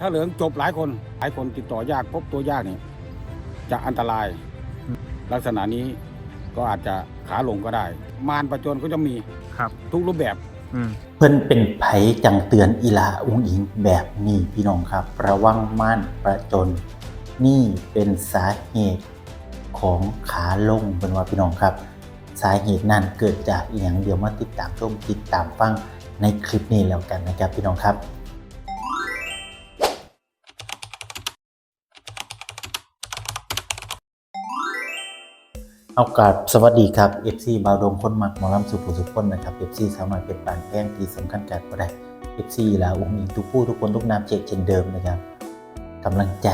ถ้าเหลืองจบหลายคนหลายคนติดต่อยากพบตัวยากนี่จะอันตราย ลักษณะนี้ก็อาจจะขาลงก็ได้ มารประจนก็จะมีครับ ทุกรูปแบบอืมเพิ่นเป็นไผจังเตือนอีลาอุ้งอิงแบบนี้พี่น้องครับ ระวังม่านประจน นี่เป็นสาเหตุของขาลงเป็นว่าพี่น้องครับ สาเหตุนั้นเกิดจากอหย่างเดียวมาติดตามชมติดตามฟังในคลิปนี้แล้วกันนะครับพี่น้องครับ เอากาบสวัสดีครับ FC บาวดงคนหมักหมอลำสุภุสุพนนะครับ FC สามารถเป็นปานแป้งที่สำคัญการก็ได้ FC ลาอุ้งอิงทุกผู้ทุกคนทุกนามเจกเช่นเดิมนะครับกำลังใจ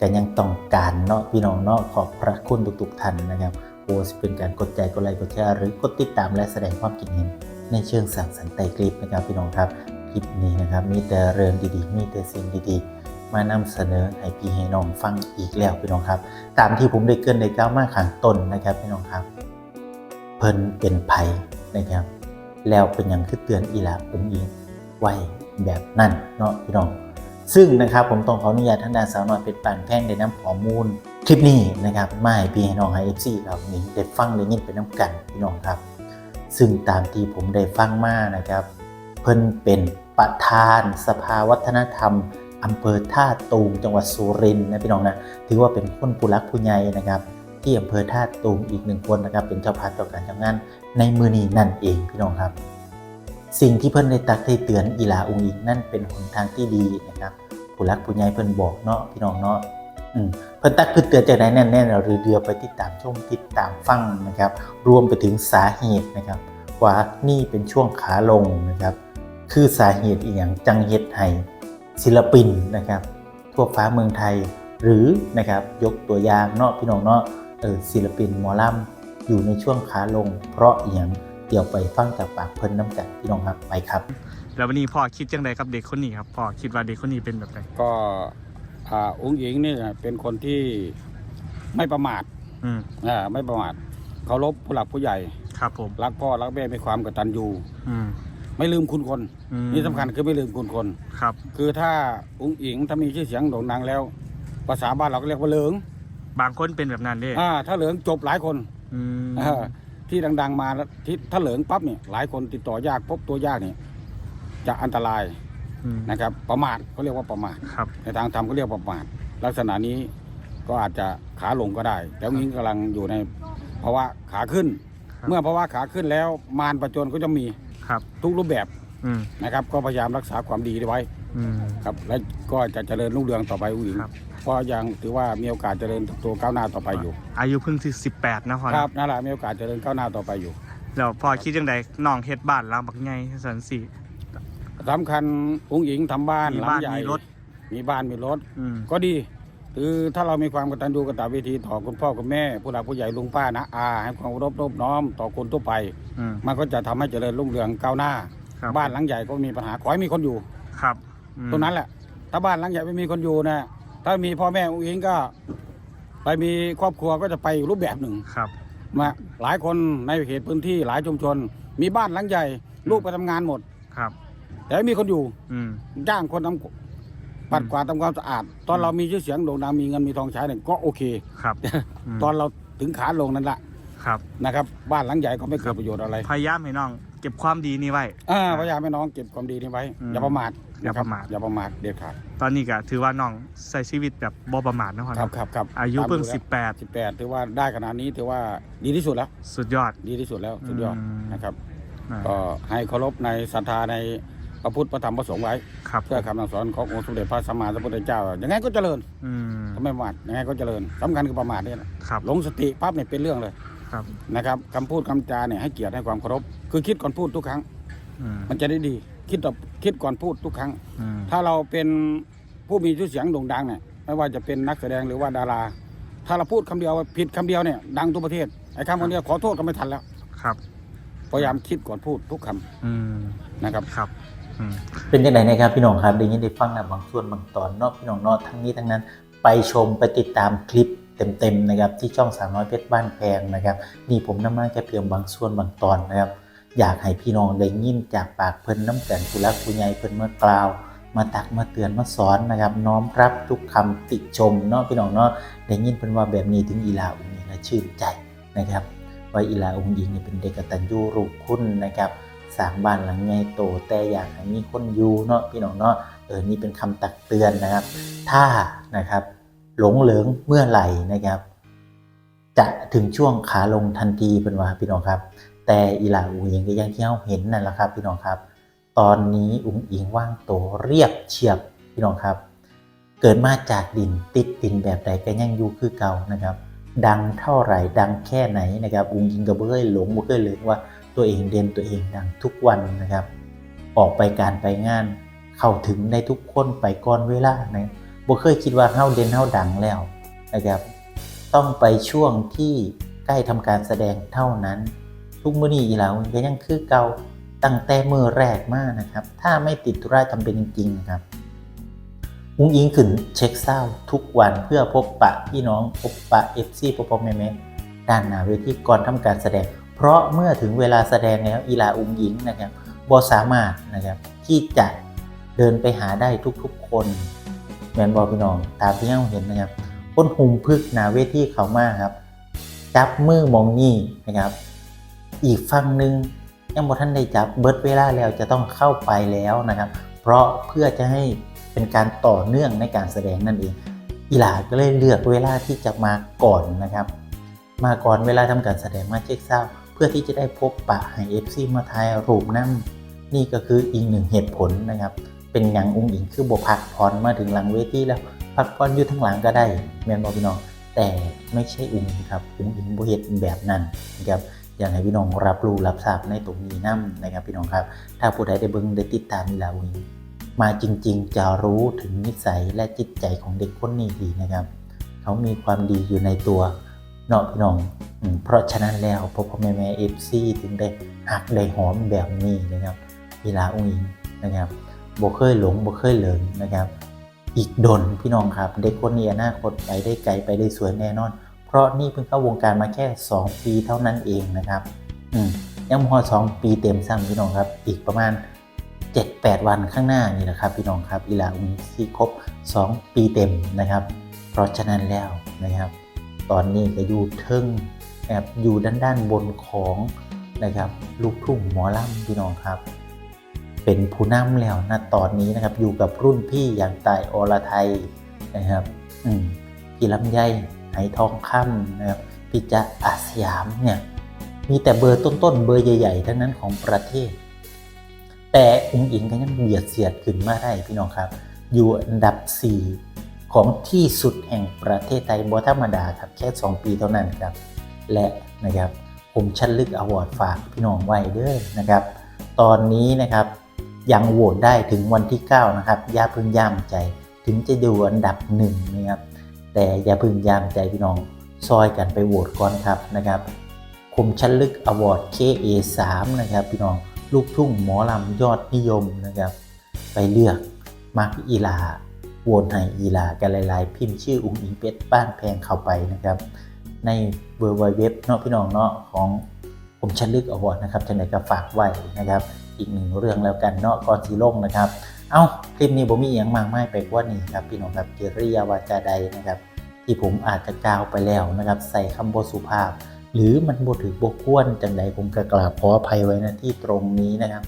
ก็ยังต้องการเนาะพี่น้องเนาะขอบพระคุณทุกๆท่านนะครับโอ้สิเป็นการกดใจกดไลค์กดแชร์หรือกดติดตามและแสดงความคิดเห็นในเชิงสั่งสรรค์ไต่คลิปนะครับพี่น้องครับคลิปนี้นะครับมีแต่เรื่องดีๆ มีแต่สิ่งดีๆ มานำเสนอให้พี่ให้น้องฟังอีกแล้วพี่น้องครับ ตามที่ผมได้เกินในก้าวมาขังต้นนะครับพี่น้องครับ เพิ่นเป็นไผนะครับ แล้วเป็นอย่างคือเตือนอีหลาอุ้งอิงไว้แบบนั่นเนาะพี่น้อง ซึ่งนะครับผมต้องขออนุญาตท่างด้าสาวน้อยเป็นปานแพ่งได้ำข้อมูลคลิปนี้นะครับมาให้พี่ให้น้องให้เอฟซีเรานี้ได้ฟังได้ยินเป็นน้ำกันพี่น้องครับ ซึ่งตามที่ผมได้ฟังมานะครับ เพิ่นเป็นประธานสภาวัฒนธรรม อำเภอท่าตูมจังหวัดสุรินทร์นะพี่น้องนะถือว่าเป็นคนผู้รักผู้ใหญ่นะครับที่อำเภอท่าตูมอีกหนึ่งคนนะครับเป็นเจ้าภาพต่อการจัดงานในมือนี้นั่นเองพี่น้องครับ สิ่งที่เพิ่นได้ตักได้เตือนอีหลาองค์อีกนั่นเป็นหนทางที่ดีนะครับผู้รักผู้ใหญ่เพิ่นบอกเนาะพี่น้องเนาะเพิ่นตักเพิ่นเตือนจากไหนแน่ๆเราเรือไปติดตามชมติดตามฟังนะครับรวมไปถึงสาเหตุนะครับว่านี่เป็นช่วงขาลงนะครับคือสาเหตุอีกอย่างจังเฮ็ดให้ ศิลปินนะครับทั่วฟ้าเมืองไทย หรือนะครับยกตัวอย่างเนาะพี่น้องเนาะเออศิลปินหมอลำอยู่ในช่วงขาลง เพราะอหย่างเดี๋ยวไปฟังจากปากเพิ่นน้ำกันพี่น้องครับไปครับ แล้ววันนี้พ่อคิดจังไดกับเด็กคนนี้ครับพ่อคิดว่าเด็กคนนี้เป็นแบบไหนก็อ่าองค์หญิงนี่เป็นคนที่ไม่ประมาทอืมอ่าไม่ประมาทเคารพผู้หลักผู้ใหญ่ ครับผม รักพ่อรักแม่มีความกตัญญูอืม ไม่ลืมคุณคน อืมนี่สำคัญคือไม่ลืมคุณคน ครับ คือถ้าองค์หญิงถ้ามีชื่อเสียงโด่งดังแล้ว ภาษาบ้านเราก็เรียกว่าเหลืองบางคนเป็นแบบนั้นเด้อ่าถ้าเหลืองจบหลายคนอืมอ่าที่ดัง ๆ มาแล้วที่ถ้าเหลืองปั๊บเนี่ยหลายคนติดต่อยากพบตัวยากเนี่ยจะอันตรายอืมนะครับ ประมาทเขาเรียกว่าประมาท ครับ ในทางธรรมเขาเรียกว่าประมาทลักษณะนี้ก็อาจจะขาลงก็ได้ แต่องค์หญิงกำลังอยู่ในภาวะขาขึ้น ครับ เมื่อภาวะขาขึ้นแล้วมารประจนก็จะมี ครับทุกรูปแบบอืมนะครับ ก็พยายามรักษาความดีไว้อืม ครับ และก็จะเจริญรุ่งเรืองต่อไปอุ้งอิงครับ เพราะยังถือว่ามีโอกาสเจริญเติบโตก้าวหน้าต่อไปอยู่ อายุเพิ่งสิบแปดนะพ่อคนะรับนั่นแหละมีโอกาสเจริญก้าวหน้าต่อไปอยู่ แล้วพ่อคิดจังไดน้องเฮ็ดบ้านหล้างบักใหญ่สันสีสำคัญอุ้งอิงทำบ้านมีหลังบ้านใหญ่มีรถ มีบ้านมีรถ อืมก็ดี คือถ้าเรามีความกตัญญูกตเวทีต่อคุณพ่อคุณแม่ ผู้หลักผู้ใหญ่ลุงป้านะอาให้ความเคารพนอบน้อมต่อคนทั่วไป อืม มันก็จะทำให้เจริญรุ่งเรืองก้าวหน้า ครับ บ้านหลังใหญ่ก็มีปัญหาขอให้มีคนอยู่ ครับอืมตรงนั้นแหละ ถ้าบ้านหลังใหญ่ไม่มีคนอยู่นะถ้ามีพ่อแม่อุ้งอิงก็ ไปมีครอบครัวก็จะไปอีกรูปแบบหนึ่งครับ มาหลายคนในเขตพื้นที่หลายชุมชน มีบ้านหลังใหญ่ ลูกไปทำงานหมด ครับ แต่ไม่มีคนอยู่ อืม จ้างคนทำ ปัดกวาดทำความสะอาด ตอนเรามีชื่อเสียงโด่งดังมีเงินมีทองใช้เนี่ยก็โอเค ครับมตอนเราถึงขาลงนั่นแหละครับนะครับ บ้านหลังใหญ่ก็ไม่เกิดประโยชน์อะไร พยายามให้น้อง เก็บความดีนี้ไว้อ่าพยายามให้น้องเก็บความดีนี้ไว้อืมอย่าประมาทอย่าประมาทนคบอย่าประมาทเด็ดขาดตอนนี้ก็ถือว่าน้องใช้ชีวิตแบบบ่ประมาทนะพ่อครับนะครับครับอายุเพิ่งตามดูแล้วสิบแปดสิบแปดถือว่าได้ขนาดนี้ถือว่าดีที่สุดแล้ว สุดยอดดีที่สุดแล้วสุดยอดอืมนะครับอ่าก็ให้เคารพในศรัทธาใน พระพุทธพระธรรมพระสงฆ์ไว้ครับเพื่อคำสั่งสอนขององค์สมเด็จพระสัมมาสัมพุทธเจ้ายังไงก็เจริญอืมถ้าไม่ประมาทยังไงก็เจริญสำคัญคือประมาทเนี่ยนะครับหลงสติปั๊บเนี่ยเป็นเรื่องเลยครับนะครับคำพูดคำจาเนี่ยให้เกียรติให้ความเคารพคือคิดก่อนพูดทุกครั้ง อืมมันจะได้ดี คิดต่อคิดก่อนพูดทุกครั้ง อืมถ้าเราเป็นผู้มีชื่อเสียงโด่งดังเนี่ยไม่ว่าจะเป็นนักแสดงหรือว่าดารา ถ้าเราพูดคำเดียวผิดคำเดียวเนี่ยดังทั่วประเทศไอ้คำคนเดียวขอโทษก็ไม่ทันแล้วครับพยายามคิดก่อนพูดทุกคำอืมนะครับ ครับอืม เป็นยังไงนะครับพี่น้องครับได้ยินได้ฟังนะบางส่วนบางตอนเนอกพี่น้องเนอกทั้งนี้ทั้งนั้น ไปชมไปติดตามคลิปเต็มๆนะครับที่ช่องสามน้อยเพชรบ้านแพงนะครับนี่ผมนำมาแค่เพียงบางส่วนบางตอนนะครับอยากให้พี่น้องได้ยินจากปากเพิ่นน้ำกันผู้รักผู้ใหญ่เพิ่นเมื่อกล่าว มาตักมาเตือนมาสอนนะครับ น้อมรับทุกคำติชมเนาะพี่น้องเนาะได้ยินเป็นว่าแบบนี้ถึงอีลาอุ้งอิงและชื่นใจนะครับว่าอีลาอุ้งอิงเนี่ยเป็นเด็กกตัญญูรู้คุณนะครับ สร้างบ้านหลังใหญ่โตแต่อยากให้มีคนอยู่เนาะพี่น้องเนาะเออนี่เป็นคำตักเตือนนะครับ ถ้านะครับหลงเหลิงเมื่อไหร่นะครับ จะถึงช่วงขาลงทันทีเป็นว่าพี่น้องครับ แต่อีหลาอุ๋งอิงก็ยังที่เราเห็นนั่นแหละครับ พี่น้องครับ ตอนนี้อุ๋งอิงว่างโตเรียบเฉียบพี่น้องครับ เกิดมาจากดินติดดินแบบใดก็ยังอยู่คือเก่านะครับ ดังเท่าไหร่ดังแค่ไหนนะครับ อุ๋งอิงก็บ่เคยหลงบ่เคยลืมว่า ตัวเองเด่นตัวเองดังทุกวันนะครับ ออกไปการไปงาน เข้าถึงได้ทุกคนไปก่อนเวลานะบ่เคยคิดว่าเฮาเด่นเฮาดังแล้วนะครับ ต้องไปช่วงที่ใกล้ทำการแสดงเท่านั้น ทุกมื้อนี้อีหลาก็ยังคือเก่าตั้งแต่มือแรกมากนะครับ ถ้าไม่ติดธุระจำเป็นจริงๆนะครับอุ้งอิงขึ้นเช็คเศร้าทุกวันเพื่อพบปะพี่น้องพบปะเอฟซีพบปะแม่แม่ด้านหน้าเวทีก่อนทำการแสดง เพราะเมื่อถึงเวลาแสดงแล้วอีหลาอุ้งอิงนะครับบอสามารถนะครับที่จะเดินไปหาได้ทุกๆคนแมนบอพี่น้องตามที่เราเห็นนะครับคนหุมพึกนาเวทีเขามากครับ จับมือมองนี่นะครับ อีกฝั่งหนึ่งยังบ่ท่านได้จับเบิดเวลาแล้วจะต้องเข้าไปแล้วนะครับ เพราะเพื่อจะให้เป็นการต่อเนื่องในการแสดงนั่นเองอีหลาก็เลยเลือกเวลาที่จะมาก่อนนะครับ มาก่อนเวลาทำการแสดงมาเช็คเศร้า พื่อที่จะได้พบปะให้เอฟซีมาทายรูปนั่นนี่ก็คืออีกหนึ่งเหตุผลนะครับ เป็นอย่างอุ้งอิงคือบพักพรมาถึงหลังเวทีแล้วพักผ่อนยู่ทั้งหลังก็ได้แมนบอพี่น้องแต่ไม่ใช่อุ้งอิงครับอุ้งอิงบ่เฮ็ดแบบนั้นนะครับอยากให้พี่น้องรับรู้รับทราบในตรงนี้นํนนะครับพี่น้องครับ ถ้าผู้ใดได้เบิ่งได้ติดตามนี่ลาอุ้งอิงมาจริงๆ จะรู้ถึงนิสัยและจิตใจของเด็กคนนี้ดีนะครับ เขามีความดีอยู่ในตัวเนาะพี่น้อง เพราะฉะนั้นแล้วพ่อพ่อแม่แม่เอฟซีถึงได้หักได้หอมแบบนี้นะครับกีฬาอุ้งอิงนะครับบ่เคยหลงบ่เคยเหลิงนะครับ อีกดนพี่น้องครับ เด็กคนนี้อนาคตไปได้ไกลไปได้สวยแน่นอน เพราะนี่เพิ่งเข้าวงการมาแค่ 2 ปีเท่านั้นเองนะครับอืมยังพอสองปีเต็มซ้ำพี่น้องครับ อีกประมาณ 7-8 วันข้างหน้านี่แหละครับพี่น้องครับอีลาอุ้งที่ครบ 2 ปีเต็มนะครับ เพราะฉะนั้นแล้วนะครับ ตอนนี้ก็อยู่เทิงแอบอยู่ด้านด้านบนของนะครับลูกทุ่งหมอลำพี่น้องครับ เป็นผู้นำแล้วนะตอนนี้นะครับอยู่กับรุ่นพี่อย่างตายอรไทยนะครับอืมพี่ลำไยไหทองคำนะครับพี่จะอาสยามเนี่ยมีแต่เบอร์ต้นๆเบอร์ใหญ่ๆทั้งนั้นของประเทศ แต่อุ้งอิงก็ยังเบียดเสียดขึ้นมาได้พี่น้องครับ อยู่อันดับ 4 ของที่สุดแห่งประเทศไทยบธรรมดาครับ แค่ 2 ปีเท่านั้นครับ และนะครับผมชันลึกอวอร์ดฝากพี่น้องไว้เด้อนะครับ ตอนนี้นะครับยังโหวตได้ถึงวันที่ 9 นะครับอย่าพึ่งย่ามใจ ถึงจะดูอันดับหนึ่งนะครับแต่อย่าพึ่งย่ามใจพี่น้องซอยกันไปโหวตก่อนครับนะครับคมชันลึกอวอร์ด KA3 นะครับ พี่น้องลูกทุ่งหมอลำยอดนิยมนะครับ ไปเลือกมาร์กอีลา โหวตให้อีลากันหลายๆ พิมพ์ชื่ออุ้งอิงเป็ดบ้านแพงเข้าไปนะครับ ในเวอร์ไวเว็บเนาะพี่น้องเนาะของผมชันลึกอวอร์ดนะครับจังไหนก็ฝากไว้นะครับ อีกหนึ่งเรื่องแล้วกันเนาะก่อนสีลงนะครับ เอา้าคลิปนี้ผมมีอย่างมากมายไปกว่านี้ครับพี่น้องครับกิริยาวาจาใดนะครับ ที่ผมอาจจะกล่าวไปแล้วนะครับ ใส่คำบทสุภาพ หรือมันบทถือบกควรจังใดผมก็กราบขออภัยไว้นะที่ตรงนี้นะครับ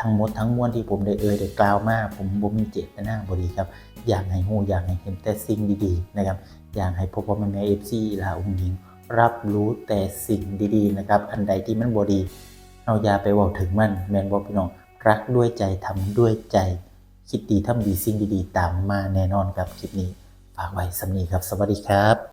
ทั้งหมดทั้งมวลที่ผมได้เอ่ยได้กล่าวมาผมบ่มีเจตนาบดีครับ อยากให้หูอยากให้เห็นแต่สิ่งดีๆนะครับอยากให้พ่อพ่อแม่แม่เอฟซีลาอุ้งยิง รับรู้แต่สิ่งดีๆนะครับอันใดที่มันบดีเอาอยาไปบอกถึงมันแมนบอกพี่น้องรักด้วยใจทำด้วยใจ คิดดีทำดีสิ่งดีๆ ตามมาแน่นอนครับคลิปนี้ ฝากไว้สำนีครับ สวัสดีครับ